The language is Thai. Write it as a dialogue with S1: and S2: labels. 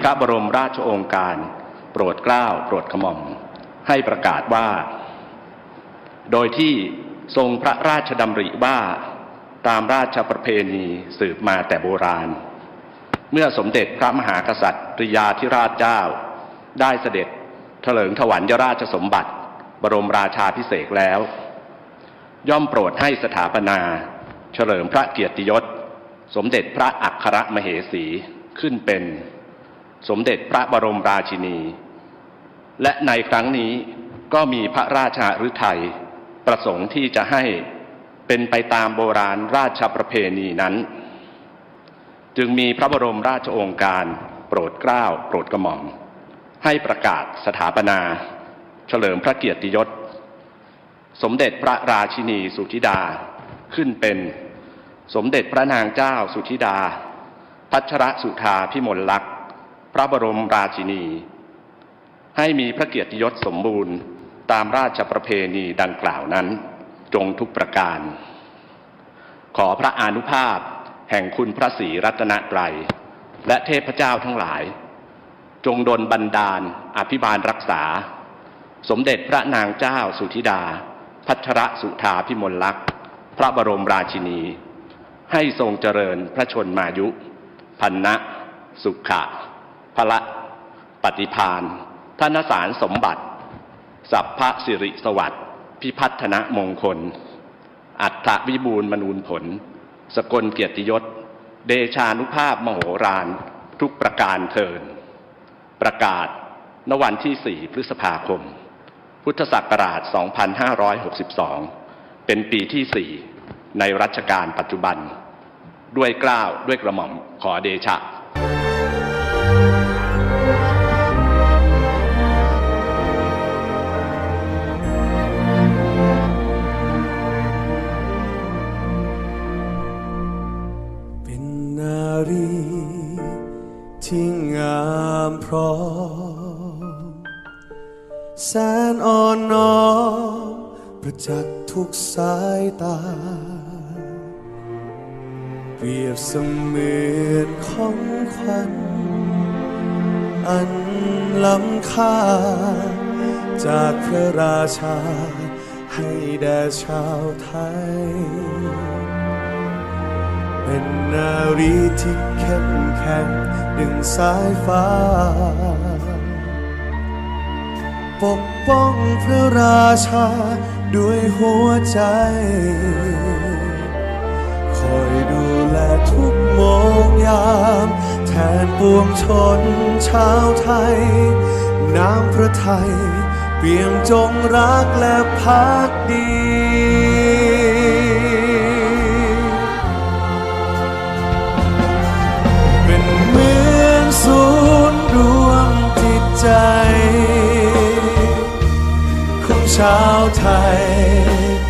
S1: พระบรมราชโองการ โปรดเกล้าโปรดกระหม่อม ให้ประกาศว่า โดยที่ทรงพระราชดำริว่าตามราชประเพณีสืบมาแต่โบราณ เมื่อสมเด็จพระมหากษัตริยาธิราชเจ้า ได้เสด็จเถลิงถวัลยราชสมบัติ บรมราชาพิเศษแล้ว ย่อมโปรดให้สถาปนา เฉลิมพระเกียรติยศ สมเด็จพระอัครมเหสีขึ้นเป็น สมเด็จพระบรมราชินี และในครั้งนี้ก็มีพระราชาฤทัยประสงค์ที่จะให้เป็นไปตามโบราณราชประเพณีนั้น จึงมีพระบรมราชโองการโปรดเกล้าโปรดกระหม่อม ให้ประกาศสถาปนา เฉลิมพระเกียรติยศ สมเด็จพระราชินีสุธิดาขึ้นเป็นสมเด็จพระนางเจ้าสุธิดา พัชรสุธาพิมลลักษณ์ พระบรมราชินี ให้มีพระเกียรติยศสมบูรณ์ตามราชประเพณีดังกล่าวนั้น จงทุกประการ ขอพระอานุภาพแห่งคุณพระศรีรัตนตรัย และเทพเจ้าทั้งหลาย จงดลบันดาลอภิบาลรักษา สมเด็จพระนางเจ้าสุธิดา พัชรสุธาพิมลลักษณ์ พระบรมราชินี ให้ทรงเจริญพระชนมายุ พันนะสุขะ พละปฏิพานธนสารสมบัติ สัพพะสิริสวัสดิ์พิพัฒนมงคล อัฏฐวิบูรณ์มนูนผล สกลเกียรติยศ เดชานุภาพมโหฬารทุกประการเทิน ประกาศณวันที่ 4 พฤษภาคม พุทธศักราช 2562 เป็นปีที่ 4 ในรัชกาลปัจจุบัน ด้วยกล้าวด้วยกระหม่อมขอเดชะ
S2: รี ที่งามพร้อมแสนอ่อนน้อมประจักษ์ทุกสายตา เปรียบเสมือนของขวัญอันล้ำค่า จากพระราชาให้แด่ชาวไทย เป็นนารีที่เข้มแข็งดึงสายฟ้า ปกป้องพระราชาด้วยหัวใจ คอยดูแลทุกโมงยามแทนปวงชนชาวไทย น้ำพระไทยเปี่ยมจงรักและพักดี ไทย